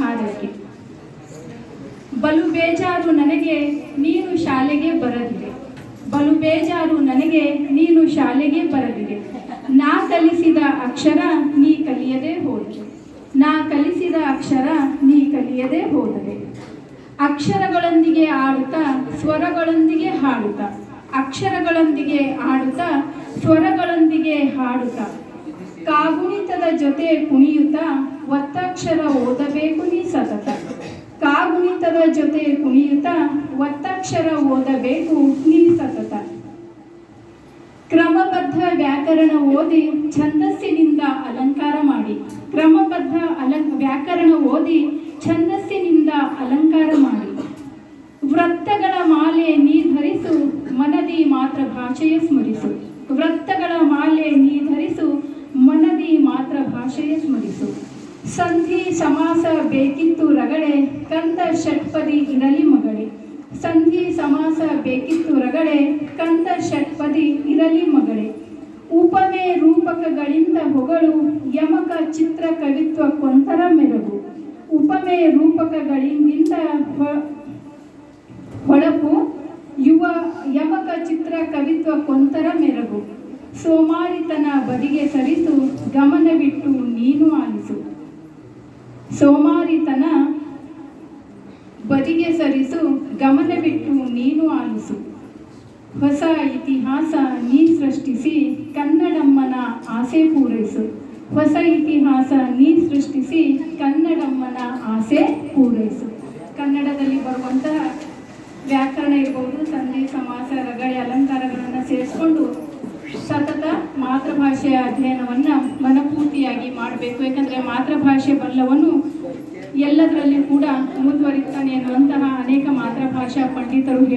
ಹಾಡಕ್ಕೆ ಬಲು ಬೇಜಾರು ನನಗೆ ನೀನು ಶಾಲೆಗೆ ಬರದಿದೆ. ಬಲು ಬೇಜಾರು ನನಗೆ ನೀನು ಶಾಲೆಗೆ ಬರದಿದೆ. ನಾ ಕಲಿಸಿದ ಅಕ್ಷರ ನೀ ಕಲಿಯದೆ ಹೋದೆ ನಾ ಕಲಿಸಿದ ಅಕ್ಷರ ನೀ ಕಲಿಯದೆ ಹೋದರೆ. ಅಕ್ಷರಗಳೊಂದಿಗೆ ಆಡುತ್ತಾ ಸ್ವರಗಳೊಂದಿಗೆ ಹಾಡುತ್ತಾ. ಅಕ್ಷರಗಳೊಂದಿಗೆ ಆಡುತ್ತಾ ಸ್ವರಗಳೊಂದಿಗೆ ಹಾಡುತ್ತಾ. ಕಾಗುಣಿತದ ಜೊತೆ ಕುಣಿಯುತ್ತಾ ಒತ್ತಕ್ಷರ ಓದಬೇಕು ನೀ ಸತತ. ಕಾಗುಣಿತದ ಜೊತೆ ಕುಣಿಯುತ್ತಾ ಒತ್ತಕ್ಷರ ಓದಬೇಕು ನೀ ಸತತ. ಕ್ರಮಬದ್ಧ ವ್ಯಾಕರಣ ಓದಿ ಛಂದಸ್ಸಿನಿಂದ ಅಲಂಕಾರ ಮಾಡಿ. ಕ್ರಮಬದ್ಧ ಅಲಂ ವ್ಯಾಕರಣ ಓದಿ ಛಂದಸ್ಸಿನಿಂದ ಅಲಂಕಾರ ಸಂಧಿ ಸಮಾಸ ಬೇಕಿತ್ತು ರಗಳೆ ಕಂತ ಷಟ್ಪದಿ ಇರಲಿ ಮಗಳೆ. ಸಂಧಿ ಸಮಾಸ ಬೇಕಿತ್ತು ರಗಳೆ ಕಂತ ಷಟ್ಪದಿ ಇರಲಿ ಮಗಳೆ. ಉಪಮೆ ರೂಪಕಗಳಿಂದ ಹೊಗಳು, ಯಮಕ ಚಿತ್ರ ಕವಿತ್ವ ಕೊಂತರ ಮೆರಗು. ಉಪಮೆ ರೂಪಕಗಳಿಂದ ಹೊಳಪು, ಯುವ ಯಮಕ ಚಿತ್ರ ಕವಿತ್ವ ಕೊಂತರ ಮೆರಗು. ಸೋಮಾರಿತನ ಬದಿಗೆ ಸರಿಸು, ಗಮನವಿಟ್ಟು ನೀನು ಆಲಿಸು. ಸೋಮಾರಿತನ ಬದಿಗೆ ಸರಿಸು ಗಮನವಿಟ್ಟು ನೀನು ಆಲಿಸು. ಹೊಸ ಇತಿಹಾಸ ನೀ ಸೃಷ್ಟಿಸಿ, ಕನ್ನಡಮ್ಮನ ಆಸೆ ಪೂರೈಸು. ಹೊಸ ಇತಿಹಾಸ ನೀ ಸೃಷ್ಟಿಸಿ, ಕನ್ನಡಮ್ಮನ ಆಸೆ ಪೂರೈಸು. ಕನ್ನಡದಲ್ಲಿ ಬರುವಂತಹ ವ್ಯಾಕರಣ ಇರ್ಬೋದು ಸಂಧಿ ಸಮಾಸ ರಗಳೆ ಅಲಂಕಾರಗಳನ್ನು ಸೇರಿಸ್ಕೊಂಡು ಸತತ ಮಾತೃಭಾಷೆಯ ಅಧ್ಯಯನವನ್ನು ಮಾಡಬೇಕು ಯಾಕಂದ್ರೆ ಮಾತೃಭಾಷೆ ಬಲ್ಲವನು ಎಲ್ಲದರಲ್ಲಿ ಕೂಡ ಮುಂದುವರಿತಾನೆ ಅನ್ನುವಂತಹ ಅನೇಕ ಮಾತೃಭಾಷಾ ಪಂಡಿತರು ಹೇಳಿ